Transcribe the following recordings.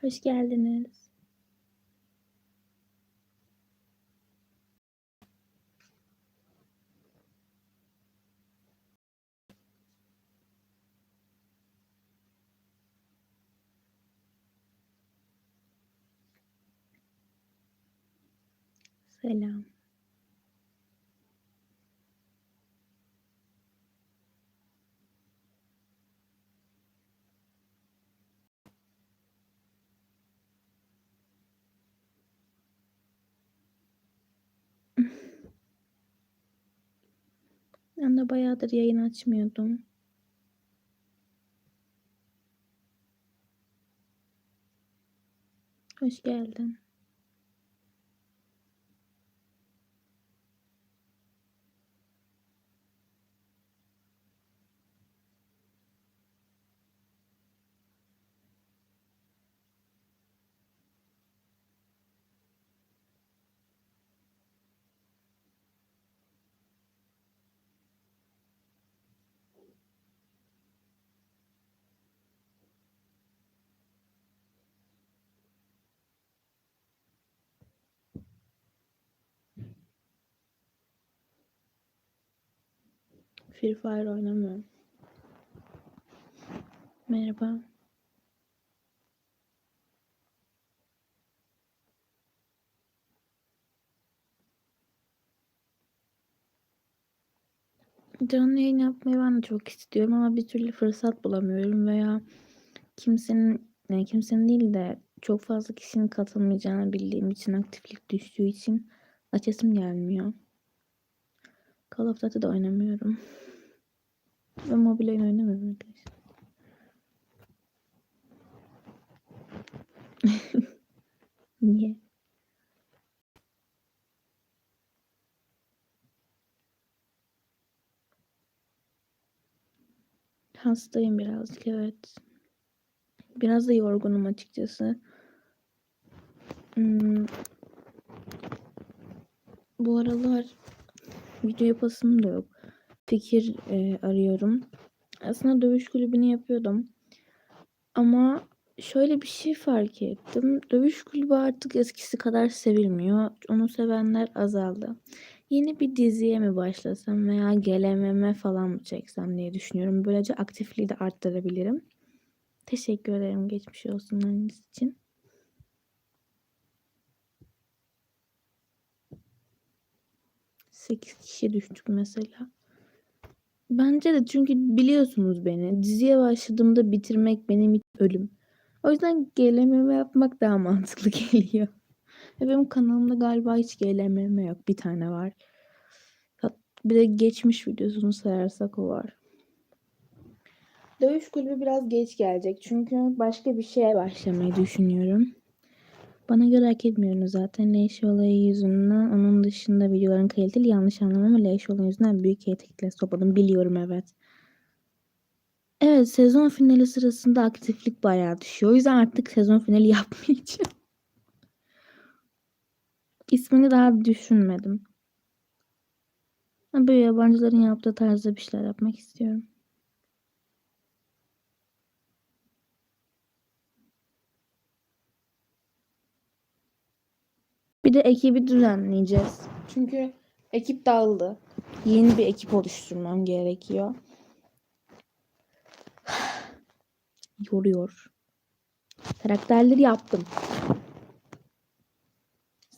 Hoş geldiniz. Selam. Ben de bayağıdır yayın açmıyordum. Hoş geldin. Free Fire oynamıyorum. Merhaba. Canlı yayın yapmayı ben de çok istiyorum ama bir türlü fırsat bulamıyorum veya kimsenin yani kimsenin değil de çok fazla kişinin katılmayacağını bildiğim için aktiflik düştüğü için açasım gelmiyor. Call of Duty oynamıyorum. Ve mobil oyun oynamıyorum arkadaşlar. Niye? Hastayım birazcık evet. Biraz da yorgunum açıkçası. Hmm. Bu aralar video yapasım da yok. Fikir e, arıyorum. Aslında dövüş kulübünü yapıyordum. Ama şöyle bir şey fark ettim. Dövüş kulübü artık eskisi kadar sevilmiyor. Onu sevenler azaldı. Yeni bir diziye mi başlasam veya gelememe falan mı çeksem diye düşünüyorum. Böylece aktifliği de arttırabilirim. Teşekkür ederim geçmiş olsunlarınız için. Sekiz kişi düştük mesela. Bence de çünkü biliyorsunuz beni. Diziye başladığımda bitirmek benim ölüm. O yüzden gelememe yapmak daha mantıklı geliyor. Benim kanalımda galiba hiç gelememe yok. Bir tane var. Bir de geçmiş videosunu sayarsak o var. Dövüş kulübü biraz geç gelecek. Çünkü başka bir şeye başlamayı düşünüyorum. Bana göre hak etmiyorum zaten Leş olayı yüzünden. Onun dışında videoların kaliteli yanlış anlamam ama Leş olayı yüzünden büyük etikle topladım. Biliyorum evet. Evet sezon finali sırasında aktiflik bayağı düşüyor. O yüzden artık sezon finali yapmayacağım. İsmini daha düşünmedim. Böyle yabancıların yaptığı tarzda bir şeyler yapmak istiyorum. Bir de ekibi düzenleyeceğiz. Çünkü ekip dağıldı. Yeni bir ekip oluşturmam gerekiyor. Yoruyor. Karakterleri yaptım.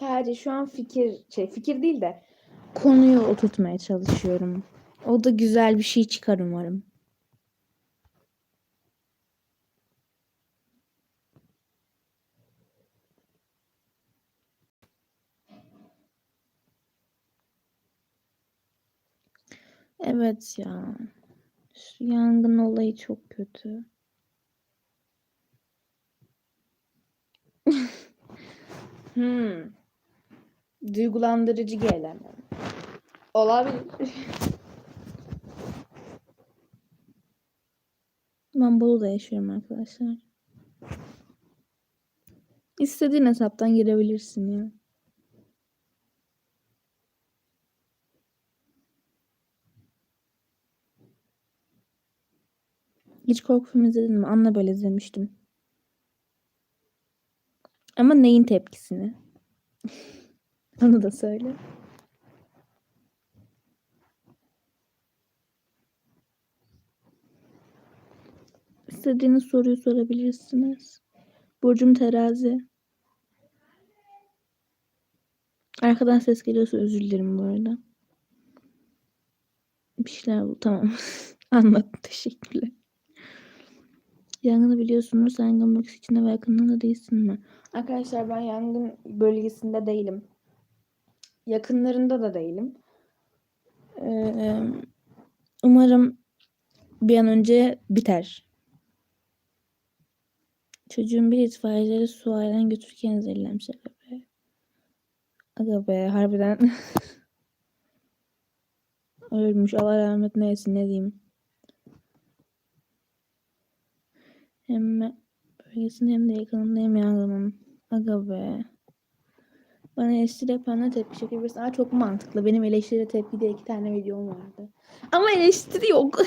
Sadece şu an fikir şey fikir değil de konuyu oturtmaya çalışıyorum. O da güzel bir şey çıkar umarım. Evet ya. Şu yangın olayı çok kötü. hmm. Duygulandırıcı gelen. Olabilir. Ben Bolu'da yaşıyorum arkadaşlar. İstediğin hesaptan girebilirsin ya. Hiç korku filmi izledin mi? Anla böyle izlemiştim. Ama neyin tepkisini? Onu da söyle. İstediğiniz soruyu sorabilirsiniz. Burcum terazi. Arkadan ses geliyorsa özür dilerim bu arada. Bir şeyler oldu. Tamam. Anlattım. Teşekkürler. Yangını biliyorsunuz. Yangın bölgesi içinde ve yakınında değilsin mi? Arkadaşlar ben yangın bölgesinde değilim. Yakınlarında da değilim. Ee, umarım bir an önce biter. Çocuğun bir itfaiyecileri su ailen götürürken zehirlenmiş. Aga be. Aga be harbiden. Ölmüş. Allah rahmet neysin ne diyeyim. Hem bölgesinde hem de yakınındayım yangının. Aga be. Bana eleştiri yapanlar tepki çekebilirsin. Aa çok mantıklı. Benim eleştiri tepki diye iki tane videom vardı. Ama eleştiri yok.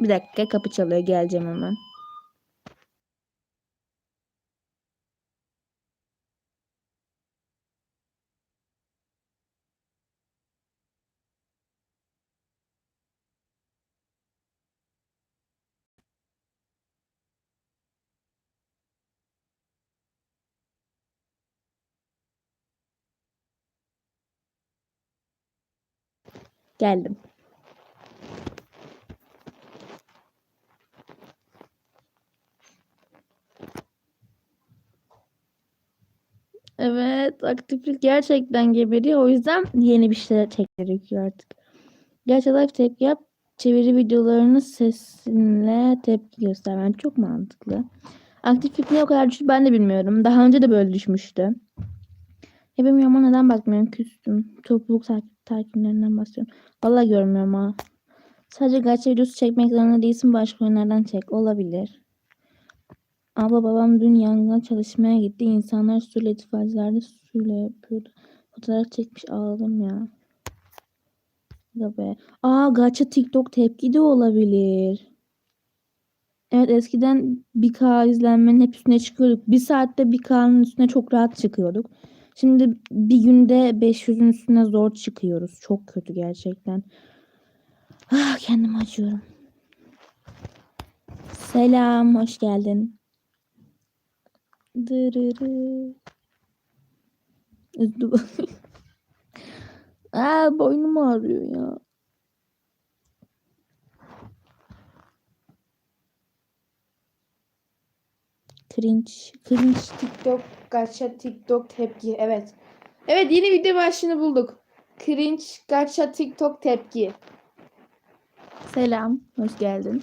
bir dakika kapı çalıyor. Geleceğim hemen. Geldim. Evet, aktiflik gerçekten geberiyor. O yüzden yeni bir şeyler gerekiyor artık. Gerçi live tepki yap. Çeviri videolarını sesinle tepki göstermen çok mantıklı. Aktiflik ne o kadar düştü ben de bilmiyorum. Daha önce de böyle düşmüştü. Ya bilmiyorum ama neden bakmıyorum küstüm. Topluluk takip, takipçilerinden bahsediyorum. Vallahi görmüyorum ha. Sadece gacha videosu çekmek zorunda değilsin. Başka oyunlardan çek. Olabilir. Abla babam dün yangına çalışmaya gitti. İnsanlar suyla itfaiyecilerde suyla yapıyordu. Fotoğraf çekmiş ağladım ya. Ya be. Aa gacha TikTok tepki de olabilir. Evet eskiden 1K izlenmenin hep üstüne çıkıyorduk. Bir saatte 1K'nın üstüne çok rahat çıkıyorduk. Şimdi bir günde 500'ün üstüne zor çıkıyoruz. Çok kötü gerçekten. Ah kendimi acıyorum. Selam, hoş geldin. Dırırı. Aa boynum ağrıyor ya. Cringe. Cringe TikTok. Gacha TikTok tepki. Evet. Evet yeni video başlığını bulduk. Cringe Gacha TikTok tepki. Selam. Hoş geldin.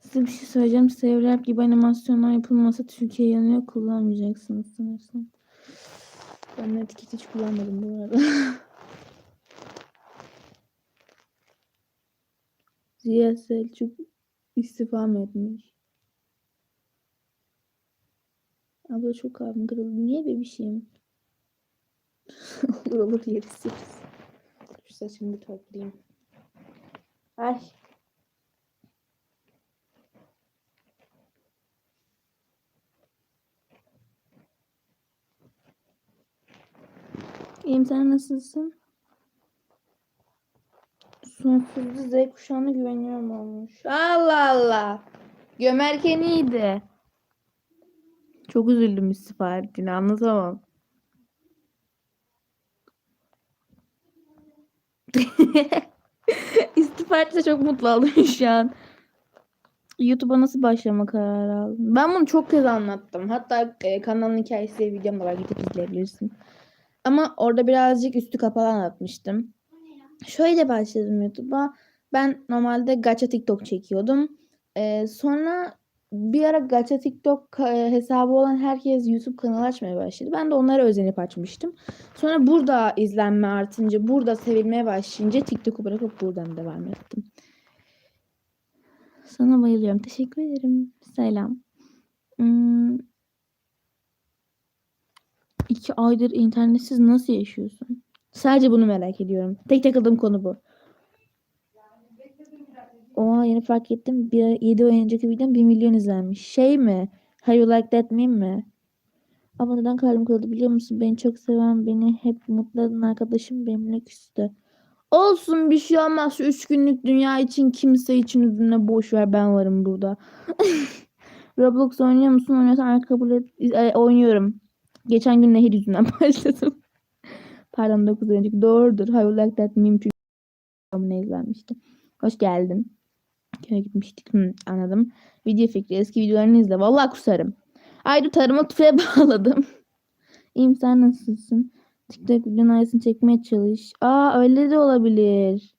Size bir şey söyleyeceğim. Sevrep gibi animasyonlar yapılmasa Türkiye yanıyor. Kullanmayacaksınız sanırsam. Ben etiket hiç kullanmadım bu arada. Ziya Selçuk istifa etmiş? Abla çok kalbim kırıldı. Niye bebişim? olur olur yeriz. Şu saçımı bir toplayayım. Ay. İyiyim sen nasılsın? Sonsuzlu Z kuşağına güveniyorum olmuş. Allah Allah. Gömerken iyiydi. Çok üzüldüm istifa ettiğini anlatamam. istifa etse çok mutlu oldum şu an. YouTube'a nasıl başlama kararı aldım? Ben bunu çok kez anlattım. Hatta e, kanalın hikayesi videom da var. Gidip izleyebilirsin. Ama orada birazcık üstü kapalı anlatmıştım. Şöyle başladım YouTube'a. Ben normalde gacha TikTok çekiyordum. Ee, sonra bir ara gacha TikTok e, hesabı olan herkes YouTube kanalı açmaya başladı. Ben de onlara özenip açmıştım. Sonra burada izlenme artınca, burada sevilmeye başlayınca TikTok'u bırakıp buradan devam ettim. Sana bayılıyorum. Teşekkür ederim. Selam. Hmm. İki aydır internetsiz nasıl yaşıyorsun? Sadece bunu merak ediyorum. Tek takıldığım konu bu. Oha yeni fark ettim. Bir, 7 ay önceki videom 1 milyon izlenmiş. Şey mi? How you like that meme mi? Ama neden kalbim kırıldı biliyor musun? Beni çok seven, beni hep mutlu eden arkadaşım benimle küstü. Olsun bir şey olmaz. Şu 3 günlük dünya için kimse için üzülme boş ver ben varım burada. Roblox oynuyor musun? Oynuyorsan kabul et. E, oynuyorum. Geçen gün nehir yüzünden başladım. Pardon 9 ay önceki. Doğrudur. How you like that meme çünkü ne izlenmişti. Hoş geldin. Köye gitmiştik. Hı, anladım. Video fikri. Eski videolarını izle. Vallahi kusarım. Aydu tarıma tüfeğe bağladım. İyiyim sen nasılsın? TikTok videonun aynısını çekmeye çalış. Aa öyle de olabilir.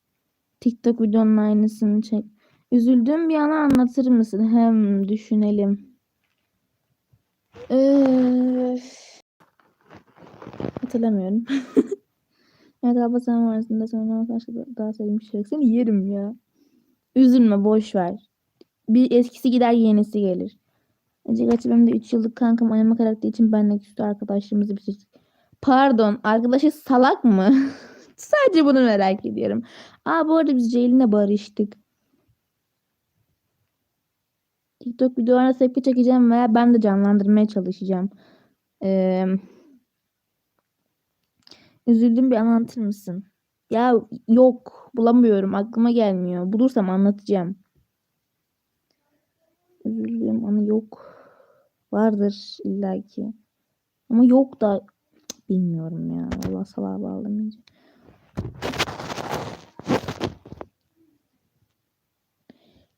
TikTok videonun aynısını çek. Üzüldüğüm bir anı anlatır mısın? Hem düşünelim. Öf. Hatırlamıyorum. evet abla sen varsın da sana başka daha sevdiğim bir şey. Seni yerim ya. Üzülme boş ver. Bir eskisi gider yenisi gelir. Ece gerçi benim de 3 yıllık kankam anime karakteri için benle küstü arkadaşlığımızı bitirdik. Pardon arkadaşı salak mı? Sadece bunu merak ediyorum. Aa bu arada biz Ceylin'le barıştık. TikTok videolarına tepki çekeceğim veya ben de canlandırmaya çalışacağım. Ee, üzüldüğüm bir an anlatır mısın? Ya yok bulamıyorum aklıma gelmiyor. Bulursam anlatacağım. Üzüldüğüm anı yok. Vardır illaki. Ama yok da bilmiyorum ya. Allah salağa bağladım iyice.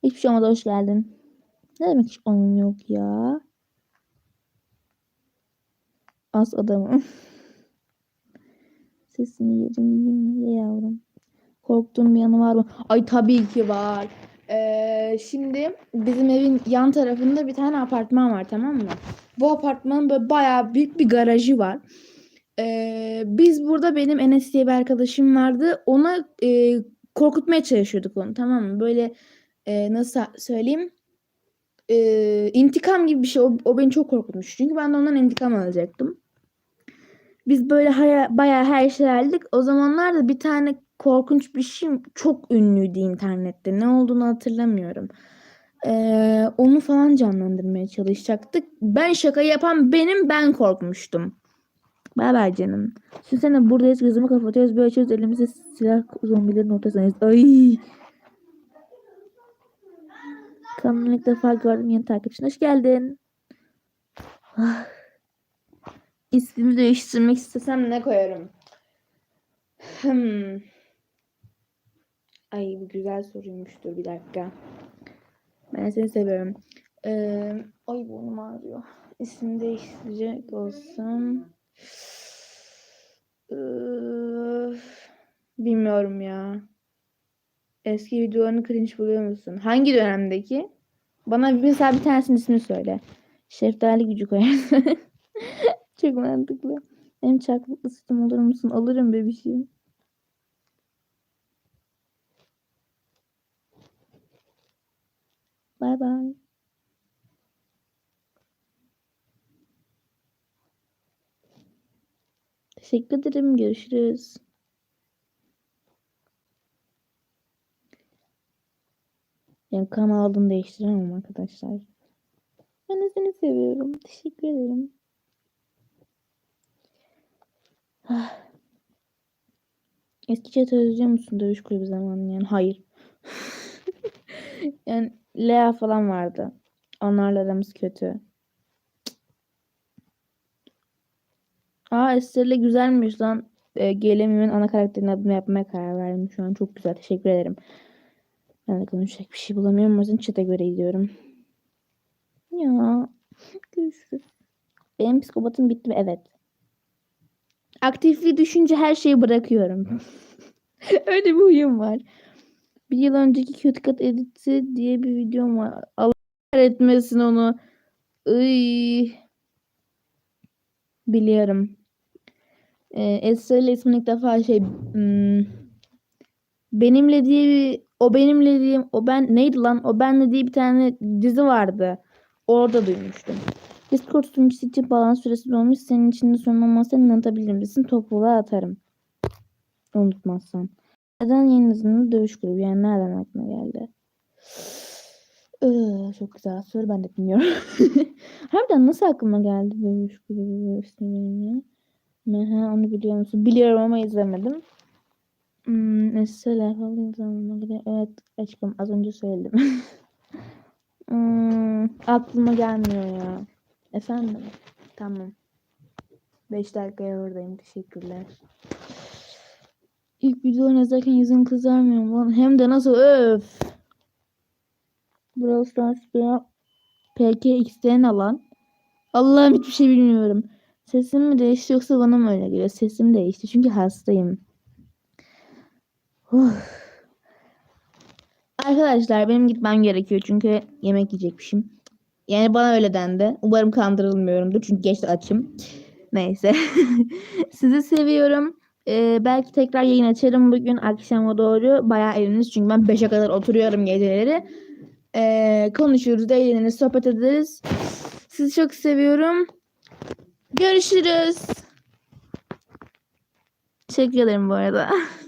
Hiçbir şey olmadı hoş geldin. Ne demek hiç onun yok ya? Az adamım. Sesini yerim yiyeyim ye yavrum. Korktuğun bir yanı var mı? Ay tabii ki var. Ee, şimdi bizim evin yan tarafında bir tane apartman var tamam mı? Bu apartmanın böyle bayağı büyük bir garajı var. Ee, biz burada benim Enes diye bir arkadaşım vardı. Ona e, korkutmaya çalışıyorduk onu tamam mı? Böyle e, nasıl söyleyeyim? E, intikam gibi bir şey. O, o beni çok korkutmuş. Çünkü ben de ondan intikam alacaktım. Biz böyle haya, bayağı her şey aldık. O zamanlarda bir tane korkunç bir şey çok ünlüydü internette. Ne olduğunu hatırlamıyorum. Ee, onu falan canlandırmaya çalışacaktık. Ben şaka yapan benim ben korkmuştum. Bay bay canım. Düşünsene buradayız gözümü kapatıyoruz böyle açıyoruz elimizde silah zombilerin ortasındayız. Ay. Kanalını ilk defa gördüm yeni takipçin. Hoş geldin. Ah. İsmimi değiştirmek istesem ne koyarım? Hmm. Ay bu güzel soruymuş. Dur bir dakika. Ben seni seviyorum. Ee, ay burnum ağrıyor. İsmini değiştirecek olsam. Öf, bilmiyorum ya. Eski videolarını cringe buluyor musun? Hangi dönemdeki? Bana mesela bir tanesinin ismini söyle. Şeftali gücü koyarsın. Çok mantıklı. Benim çaklıklı sütüm olur musun? Alırım bebişim. Bay bay. Teşekkür ederim. Görüşürüz. Yani kanal adını değiştiremem arkadaşlar. Ben de seni seviyorum. Teşekkür ederim. Ah. Eski chat özlüyor musun dövüş kulübü zamanı yani? Hayır. yani Lea falan vardı. Onlarla aramız kötü. Aa Esther'le güzelmiş lan. E, Gelemimin ana karakterinin adını yapmaya karar verdim şu an. Çok güzel. Teşekkür ederim. Ben de konuşacak bir şey bulamıyorum. O yüzden chat'e göre gidiyorum. Ya. Görüşürüz. Benim psikopatım bitti mi? Evet. Aktifliği düşünce her şeyi bırakıyorum. Öyle bir huyum var. Bir yıl önceki kötü kat editi diye bir videom var. Allah etmesin onu. Iy. Biliyorum. Ee, Esra ile ismini ilk defa şey hmm, benimle diye bir o benimle diye o ben neydi lan o benle diye bir tane dizi vardı. Orada duymuştum. Discord sunucusu için balans süresi dolmuş. Senin için de sorun olmazsa anlatabilir misin? Topluluğa atarım. Unutmazsan. Neden yeni hızında dövüş grubu? Yani nereden aklına geldi? Iı, çok güzel soru ben de bilmiyorum. Harbiden nasıl aklıma geldi böyle şu gibi bir ismi Meha onu biliyor musun? Biliyorum ama izlemedim. Hmm, mesela falan zamanına göre evet aşkım az önce söyledim. hmm, aklıma gelmiyor ya. Efendim? Tamam. 5 dakikaya oradayım. Teşekkürler. İlk video izlerken yüzüm kızarmıyor mu? Hem de nasıl öf. Brawl Stars PKX'den alan. Allah'ım hiçbir şey bilmiyorum. Sesim mi değişti yoksa bana mı öyle geliyor? Sesim değişti çünkü hastayım. Uf. Arkadaşlar benim gitmem gerekiyor çünkü yemek yiyecekmişim. Yani bana öyle dendi. Umarım kandırılmıyorumdur çünkü geç açım. Neyse. Sizi seviyorum. Ee, belki tekrar yayın açarım bugün akşama doğru. Bayağı eğleniriz çünkü ben 5'e kadar oturuyorum geceleri. Ee, konuşuruz, eğleniriz, sohbet ederiz. Sizi çok seviyorum. Görüşürüz. Teşekkür ederim bu arada.